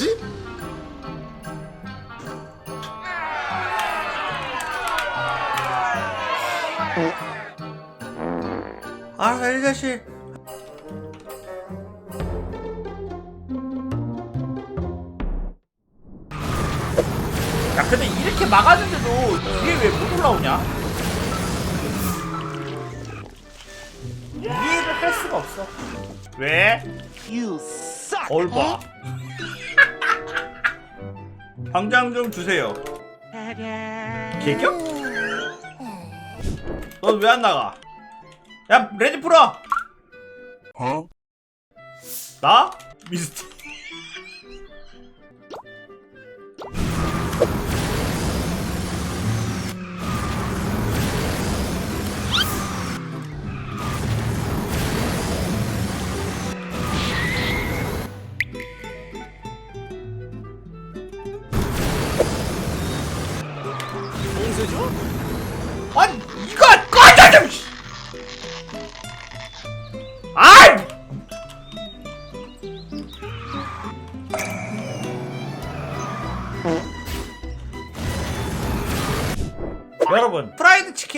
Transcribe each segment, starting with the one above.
뭐지? 아, 이 자식. 야, 근데 이렇게 막았는데도 뒤에 왜못 올라오냐? 이해를 할 수가 없어. 왜? 거울 봐. 당장 좀 주세요. 개격? 넌 왜 안 나가? 야, 레디 풀어! 어? 나? 미스티.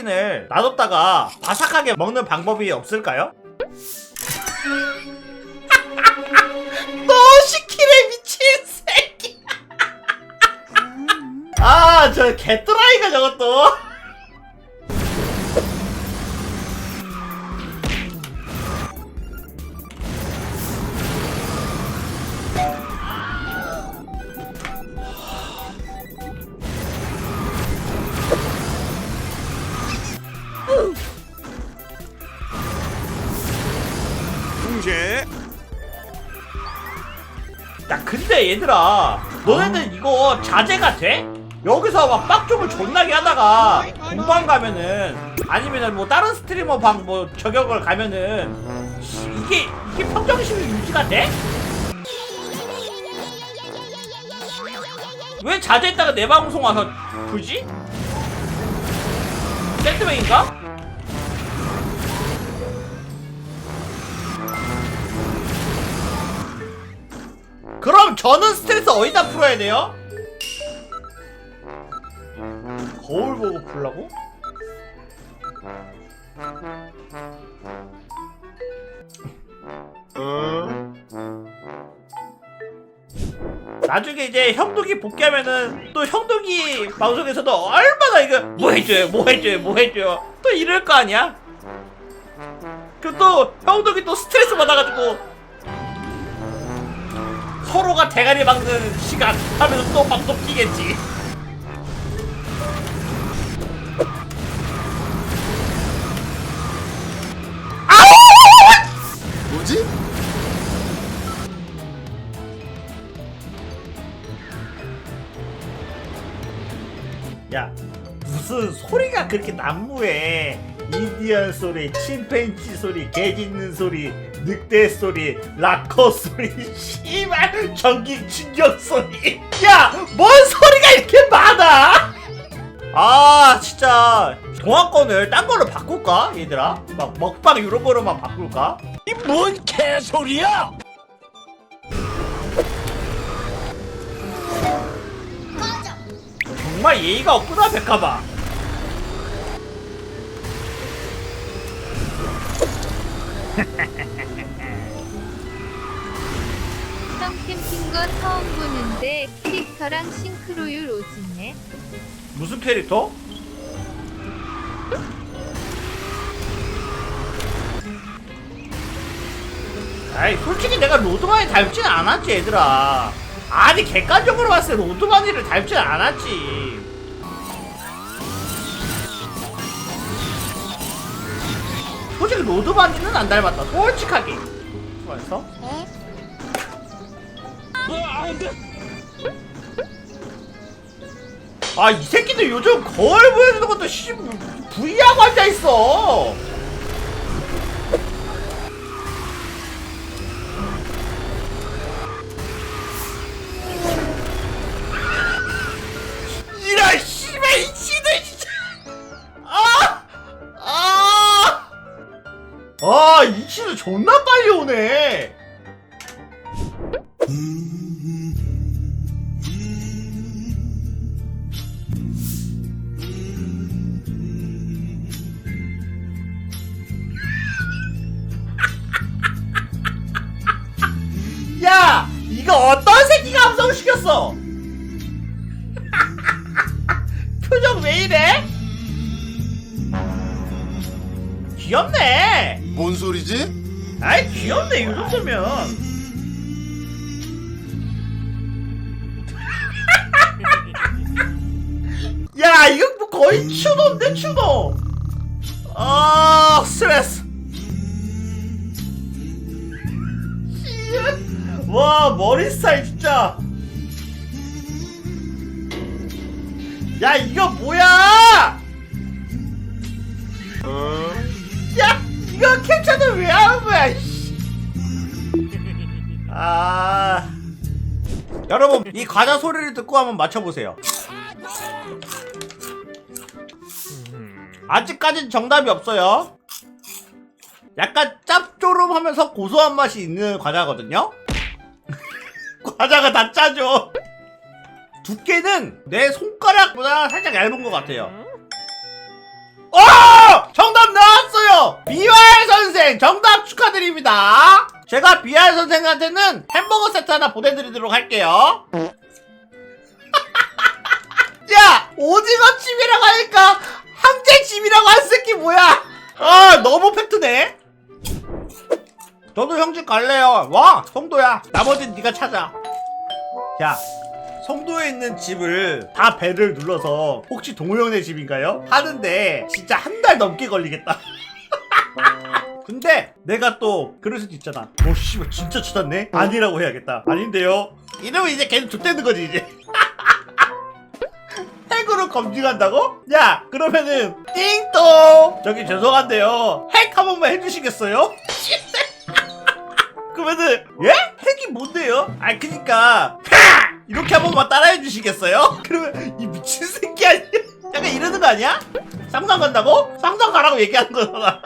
치킨을 놔뒀다가 바삭하게 먹는 방법이 없을까요? 너 시키래 미친 새끼 아 저 개뚜라이가 저것도 봉쇄 야 근데 얘들아 너네들 이거 자제가 돼? 여기서 막 빡종을 존나게 하다가 공방 가면은 아니면은 뭐 다른 스트리머 방 뭐 저격을 가면은 씨, 이게 이게 평정심이 유지가 돼? 왜 자제했다가 내 방송 와서 그지? 샌드백인가? 저는 스트레스 어디다 풀어야 돼요? 거울 보고 풀라고? 어? 나중에 이제 형독이 복귀하면은 또 형독이 방송에서도 얼마나 이거 뭐 해줘요 뭐 해줘요 뭐 해줘요 또 이럴 거 아니야? 그럼 또 형독이 또 스트레스 받아가지고 서로가 대가리 막는 시간 하면서 또 방송 끼겠지 뭐지? 야 무슨 소리가 그렇게 난무해 인디언 소리 침팬지 소리 개 짖는 소리 늑대 소리 락커 소리 씨발 전기 충격 소리. 야 뭔 소리가 이렇게 많아? 아 진짜. 동화권을 딴 걸로 바꿀까 얘들아? 막 먹방 이런 거로만 바꿀까? 이 뭔 개소리야? 정말 예의가 없구나 백합아 성 캠핑 거 처음 보는데 캐릭터랑 싱크로율 오지네. 무슨 캐릭터? 아이 솔직히 내가 로드바니 닮진 않았지 얘들아 아니 객관적으로 봤을 때 로드바니를 닮진 않았지 솔직히 로드바니는 안 닮았다. 솔직하게. 그래서? 아이 새끼들 요즘 거울 보여주는 것도 씨 부위하고 앉아있어 아, 이치도 존나 빨리 오네. 야, 이거 어떤 새끼가 감성시켰어? 표정 왜 이래? 귀엽네. 뭔 소리지? 아이 귀엽네 이 정도면. 야 이거 뭐 거의 추노인데 추노? 아 스트레스. 씨. 와 머리 스타일 진짜. 야 이거 뭐야 여러분 이 과자 소리를 듣고 한번 맞춰보세요. 아직까진 정답이 없어요. 약간 짭조름하면서 고소한 맛이 있는 과자거든요. 과자가 다 짜죠. 두께는 내 손가락보다 살짝 얇은 것 같아요. 어! 정답 나왔어요! 비활 선생! 정답 축하드립니다. 제가 비활 선생한테는 햄버거 세트 하나 보내드리도록 할게요. 야! 오징어 칩이라고 하니까 항제 칩이라고 한 새끼 뭐야? 아 너무 팩트네. 저도 형집 갈래요. 와 송도야. 나머진 네가 찾아. 야 송도에 있는 집을 다 배를 눌러서 혹시 동호 형네 집인가요? 하는데 진짜 한 달 넘게 걸리겠다. 근데 내가 또 그럴 수도 있잖아. 오 씨발 진짜 찾았네. 아니라고 해야겠다. 아닌데요. 이러면 이제 걔는 좆되는 거지 이제. 핵으로 검증한다고? 야 그러면은 띵동 저기 죄송한데요 핵 한 번만 해주시겠어요? 그러면은 예? 핵이 뭔데요? 아 그니까 하! 이렇게 한 번만 따라해 주시겠어요? 그러면 이 미친 새끼 아니야? 약간 이러는 거 아니야? 쌍쌍 간다고? 쌍쌍 가라고 얘기하는 거잖아